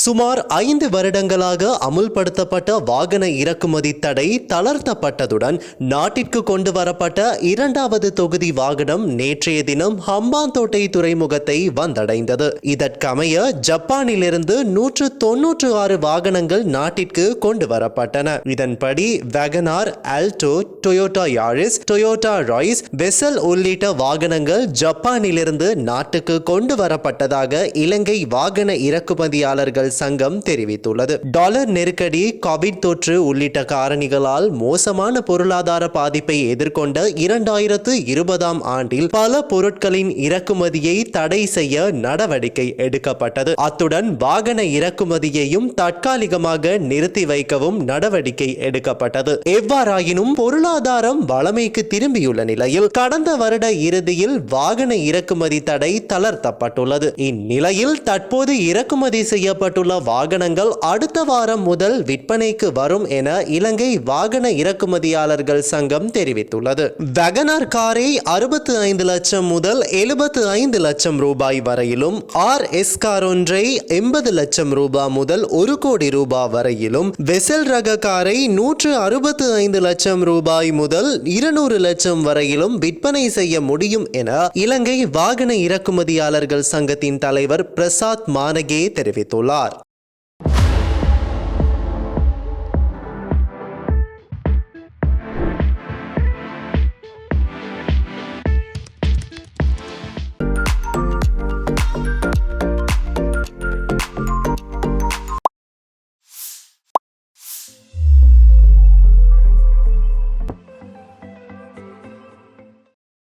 சுமார் ஐந்து வருடங்களாக அமுல்படுத்தப்பட்ட வாகன இறக்குமதி தடை தளர்த்தப்பட்டதுடன் நாட்டிற்கு கொண்டு வரப்பட்ட இரண்டாவது தொகுதி வாகனம் நேற்றைய தினம் ஹம்பாந்தோட்டை துறைமுகத்தை வந்தடைந்தது. இதற்கமைய ஜப்பானிலிருந்து நூற்று தொன்னூற்று ஆறு வாகனங்கள் நாட்டிற்கு கொண்டு வரப்பட்டன. இதன்படி WagonR Alto Toyota Yaris Toyota Raize Vezel உள்ளிட்ட வாகனங்கள் ஜப்பானிலிருந்து நாட்டுக்கு கொண்டு வரப்பட்டதாக இலங்கை வாகன இறக்குமதியாளர்கள் சங்கம் தெரிவித்துள்ளது. டாலர் நெருக்கடி கோவிட் தொற்று உள்ளிட்ட காரணிகளால் மோசமான பொருளாதார பாதிப்பை எதிர்கொண்ட இரண்டாயிரத்து இருபதாம் ஆண்டில் பல பொருட்களின் இறக்குமதியை தடை செய்ய நடவடிக்கை எடுக்கப்பட்டது. அத்துடன் வாகன இறக்குமதியையும் தற்காலிகமாக நிறுத்தி வைக்கவும் நடவடிக்கை எடுக்கப்பட்டது. எவ்வாறாயினும் பொருளாதாரம் வளமைக்கு திரும்பியுள்ள நிலையில் கடந்த வருட இறுதியில் வாகன இறக்குமதி தடை தளர்த்தப்பட்டுள்ளது. இந்நிலையில் தற்போது இறக்குமதி செய்யப்பட்ட செய்யப்பட்டுள்ள வாகனங்கள் அடுத்த வாரம் முதல் விற்பனைக்கு வரும் என இலங்கை வாகன இறக்குமதியாளர்கள் சங்கம் தெரிவித்துள்ளது. வெகனார் காரை அறுபத்து ஐந்து லட்சம் முதல் எழுபத்து ஐந்து லட்சம் ரூபாய் வரையிலும் ஆர் எஸ் கார் ஒன்றை எண்பது லட்சம் ரூபாய் முதல் ஒரு கோடி ரூபாய் வரையிலும் வெசல் ரக காரை நூற்று அறுபத்து ஐந்து லட்சம் ரூபாய் முதல் இருநூறு லட்சம் வரையிலும் விற்பனை செய்ய முடியும் என இலங்கை வாகன இறக்குமதியாளர்கள் சங்கத்தின் தலைவர் பிரசாத் மானகே தெரிவித்துள்ளார்.